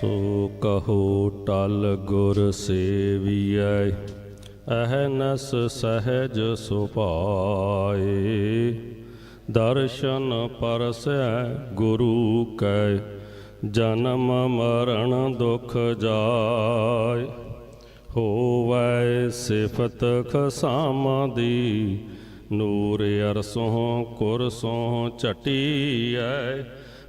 ਸੋ ਕਹੋ ਟਲ ਗੁਰ ਸੇਵੀਐ, ਅਹਨਸ ਸਹਿਜ ਸੁਭਾਏ। ਦਰਸ਼ਨ ਪਰਸੈ ਗੁਰੂ ਕੈ, ਜਨਮ ਮਰਨ ਦੁਖ ਜਾਏ। ਹੋਵੈ ਸਿਫਤ ਖਸਾਮ ਦੀ, ਨੂਰ ਅਰਸੋਂ ਕੁਰਸੋਂ ਝਟੀਐ।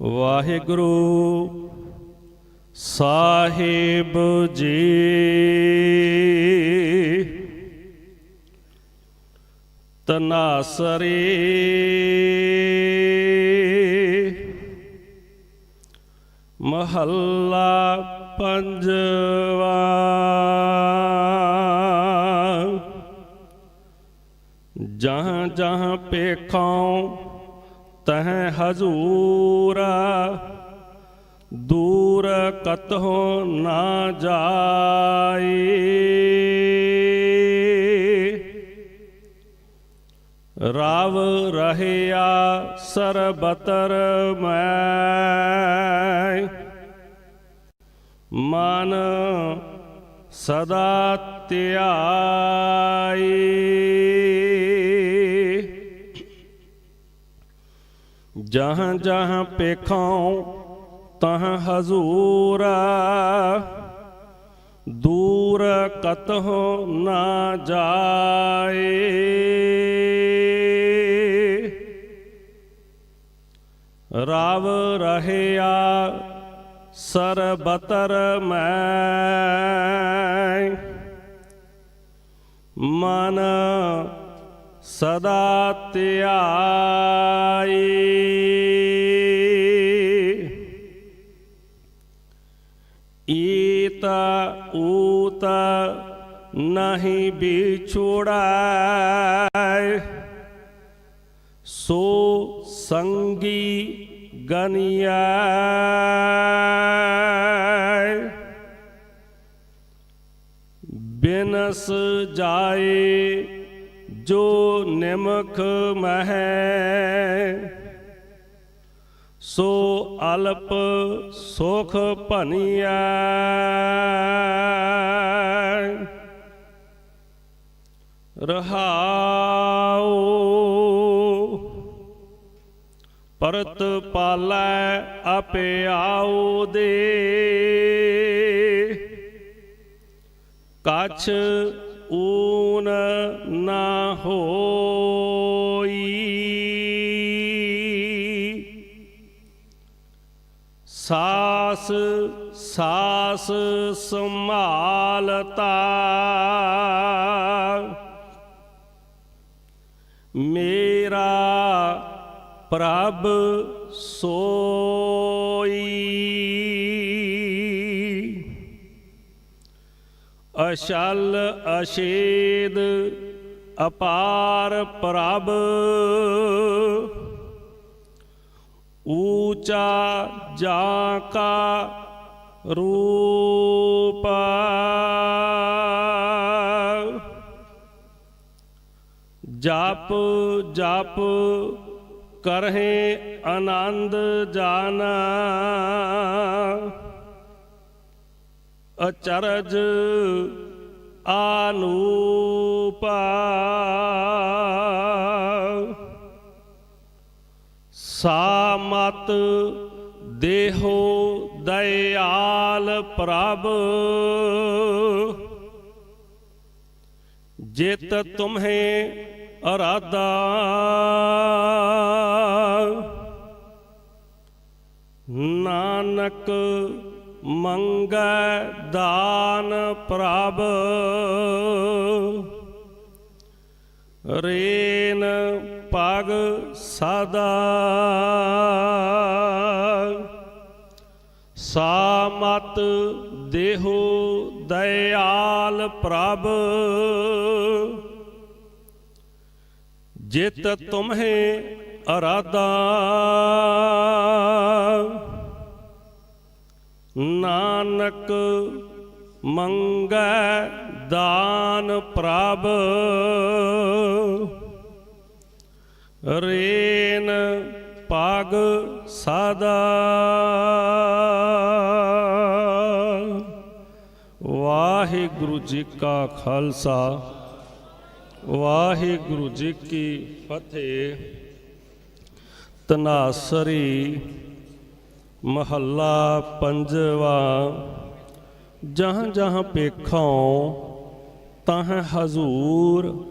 ਵਾਹਿਗੁਰੂ ਸਾਹਿਬ ਜੀ। ਤਨਾਸਰੀ ਮਹੱਲਾ ਪੰਜਵਾ। ਜਹਾਂ ਜਹਾਂ ਪੇਖਾਂ ਤਹ ਹਜ਼ੂਰਾ ਦੂਰ ਕਤਹੁ ਨਾ ਜਾਈ। ਰਾਵ ਰਹਿਆ ਸਰਬਤਰ ਮੈਂ। ਮਨ ਸਦਾ ਧਿਆਈ। ਜਹਾਂ ਜਹਾਂ ਪੇਖਾਂ ਤਹ ਹਜ਼ੂਰਾ ਦੂਰ ਕਤਹੁ ਨਾ ਜਾਏ। ਰਾਵ ਰਹਿਆ ਸਰਬਤਰ ਮੈਂ ਮਨ सदा त्याई। ईत ऊत नहीं बिछुड़ाय। सो संगी गनिया बिनस जाए ਜੋ ਨਿਮਖ ਮਹਿ ਸੋ ਅਲਪ ਸੁਖ ਭਨੀਆ ਰਹਾਉ ਪਰਤ ਪਾਲੈ ਆਪੇ ਆਉ ਦੇ। ਕਛ ਊਨ ਨਾ ਹੋਈ। ਸਾਸ ਸਾਸ ਸੰਭਾਲਤਾ। ਮੇਰਾ ਪ੍ਰਭ ਸੋ ਅਸ਼ਲ ਅਸ਼ੇਦ ਅਪਾਰ ਪ੍ਰਭ। ਊਚਾ ਜਾ ਕਾ ਰੂਪ। ਜਪ ਜਪ ਕਰਹਿ ਆਨੰਦ ਜਾਨਾ। ਅਚਰਜ ਆਨੂਪਾ। ਸਾਮਤ ਦੇਹੋ ਦਇਆਲ ਪ੍ਰਭ। ਜਿਤ ਤੁਮਹੇ ਅਰਾਦਾ ਨਾਨਕ ਮੰਗੈ ਦਾਨ ਪ੍ਰਭ। ਰੇਨ ਪਗ ਸਦਾ। ਸਾਮਤ ਦੇਹੋ ਦਇਆਲ ਪ੍ਰਭ। ਜਿਤ ਤੁਮਹੇ ਅਰਾਦਾ ਨਾਨਕ ਮੰਗੈ ਦਾਨ ਪ੍ਰਭ। ਰੇਨ ਪਗ ਸਦਾ। ਵਾਹਿਗੁਰੂ ਜੀ ਕਾ ਖਾਲਸਾ, ਵਾਹਿਗੁਰੂ ਜੀ ਕੀ ਫਤਿਹ। ਤਨਾਸਰੀ ਮਹੱਲਾ ਪੰਜਵਾ ਜਹਾਂ ਜਹਾਂ ਪੇਖੋਂ ਤਹ ਹਜ਼ੂਰ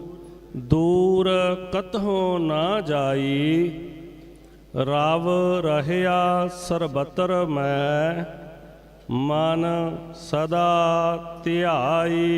ਦੂਰ ਕਤਹੋਂ ਨਾ ਜਾਈ। ਰਾਵ ਰਹਿਆ ਸਰਬਤਰ ਮੈਂ, ਮਨ ਸਦਾ ਧਿਆਈ।